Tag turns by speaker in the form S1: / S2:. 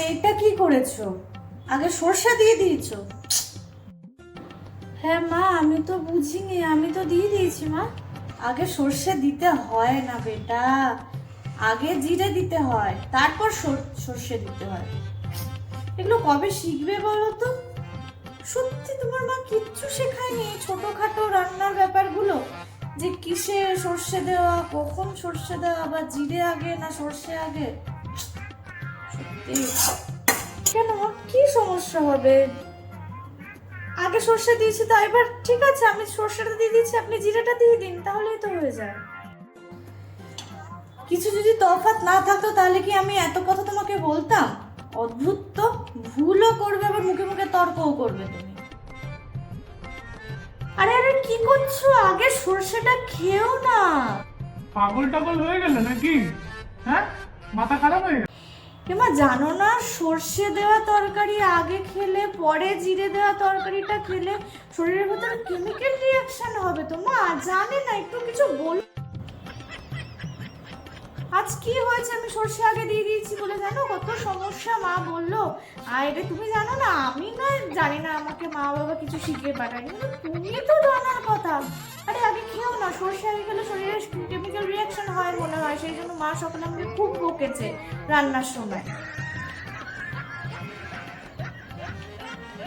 S1: এটা কি করেছ? আগে সর্ষে দিয়ে দিয়েছ? হ্যাঁ মা, আমি তো বুঝিনি, আমি তো দিয়ে দিয়েছি মা। আগে সর্ষে দিতে হয় না বেটা, আগে জিরে দিতে হয়, তারপর সর- সর্ষে দিতে হয়। এগুলো কবে শিখবে বলো তো? সত্যি তোমার মা কিচ্ছু শেখায়নি ছোটখাটো রান্নার ব্যাপারগুলো? যে কিসে সর্ষে দেওয়া, কখন সর্ষে দেওয়া, বা জিরে আগে না সর্ষে আগে? কেন? কি সমস্যা হবে? আগে সর্ষে দিয়েছি তো, এবার ঠিক আছে, আমি সর্ষেটা দিয়ে দিচ্ছি আপনি জিরেটা দিয়ে দিন, তাহলেই তো হয়ে যায়। কিছু যদি তফাৎ না থাকতো, তাহলে কি আমি এত কথা তোমাকে বলতাম? অদ্ভুত তো, ভুলও করবে, আবার মুখে মুখে তর্কও করবে তুমি। আরে আরে, কি করছ? আগে সর্ষেটা খেও না।
S2: পাগল টাগল হয়ে গেলে নাকি? হ্যাঁ? মাথা খারাপ হয়ে
S1: এমা, জানো না, সর্ষে দেওয়া তরকারি আগে খেলে, পরে জিরে দেওয়া তরকারিটা খেলে শরীরের ভেতরে কেমিক্যাল রিয়াকশন হবে তো মা? জানে না, একটু কিছু বল আজ কি হয়েছে? আমি সর্ষে আগে দিয়ে দিয়েছি বলে জানো? কত সমস্যা মা বলল। আর এটা তুমি জানো না, আমি না জানি না আমাকে মা বাবা কিছু শিখিয়ে কিন্তু তুমি তো জানার কথা। আরে, আগে খেও না, সর্ষে আগে হয় সেই জন্য মা সকালে আমাকে খুব বকেছে রান্নার সময়।